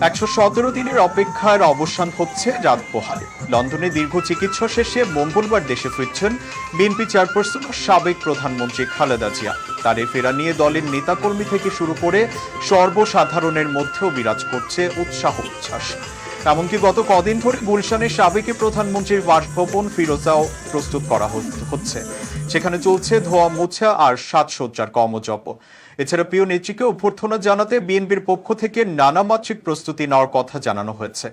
একশো সতেরো দিনের অপেক্ষার অবসান হচ্ছে রাত পোহালে লন্ডনে দীর্ঘ চিকিৎসা শেষে মঙ্গলবার দেশে ফিরছেন বিএনপি চেয়ারপারসন ও সাবেক প্রধানমন্ত্রী খালেদা জিয়া। তার ফেরা নিয়ে দলের নেতাকর্মী থেকে শুরু করে সর্বসাধারণের মধ্যেও বিরাজ করছে উৎসাহ উচ্ছ্বাস। এমনকি গত কদিন ধরে গুলশানের সাবেক প্রধানমন্ত্রীর বাসভবন ফিরোজাও প্রস্তুত করা হচ্ছে। সেখানে চলছে ধোয়া মোছা আর সাজসজ্জার কর্মজপ। এছাড়া প্রিয় নেত্রীকে অভ্যর্থনা জানাতে বিএনপির পক্ষ থেকে নানা মাত্রিক প্রস্তুতি নেওয়ার কথা জানানো হয়েছে।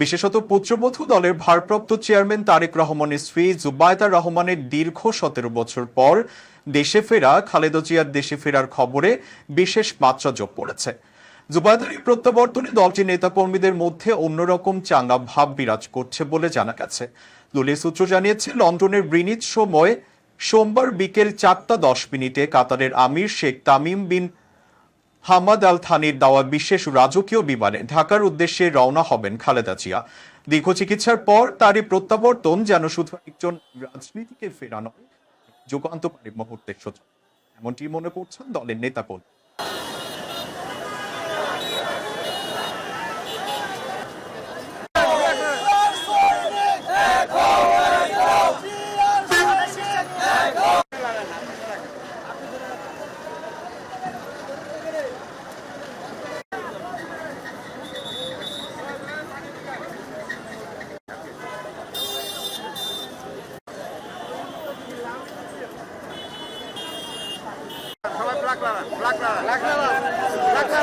বিশেষত পুত্রবধূ দলের ভারপ্রাপ্ত চেয়ারম্যান তারেক রহমানের স্ত্রী জুবায়দা রহমানের দীর্ঘ সতেরো বছর পর দেশে ফেরা খালেদা জিয়ার দেশে ফেরার খবরে বিশেষ মাত্রা যোগ পড়েছে। জুবায়দার এই প্রত্যাবর্তনে দলটির নেতাকর্মীদের মধ্যে অন্যরকম চাঙ্গা ভাব বিরাজ করছে বলে জানা গেছে। দলীয় সূত্র জানিয়েছে, লন্ডনের ব্রিনিজ সময় সোমবার বিকেল চারটা দশ মিনিটে কাতারের Amir Sheikh Tamim bin Hamad Al থানির দেওয়া বিশেষ রাজকীয় বিমানে ঢাকার উদ্দেশ্যে রওনা হবেন খালেদা জিয়া। দীর্ঘ চিকিৎসার পর তার এই প্রত্যাবর্তন যেন শুধু একজন রাজনীতিকে ফেরানো, যুগান্তকারী মুহূর্তের সূচনা। এমনটি মনে করছেন দলের নেতাকর্মী। ব্ল্যাক লাগান ব্ল্যাক লাগান ব্ল্যাক লাগান ব্ল্যাক লাগান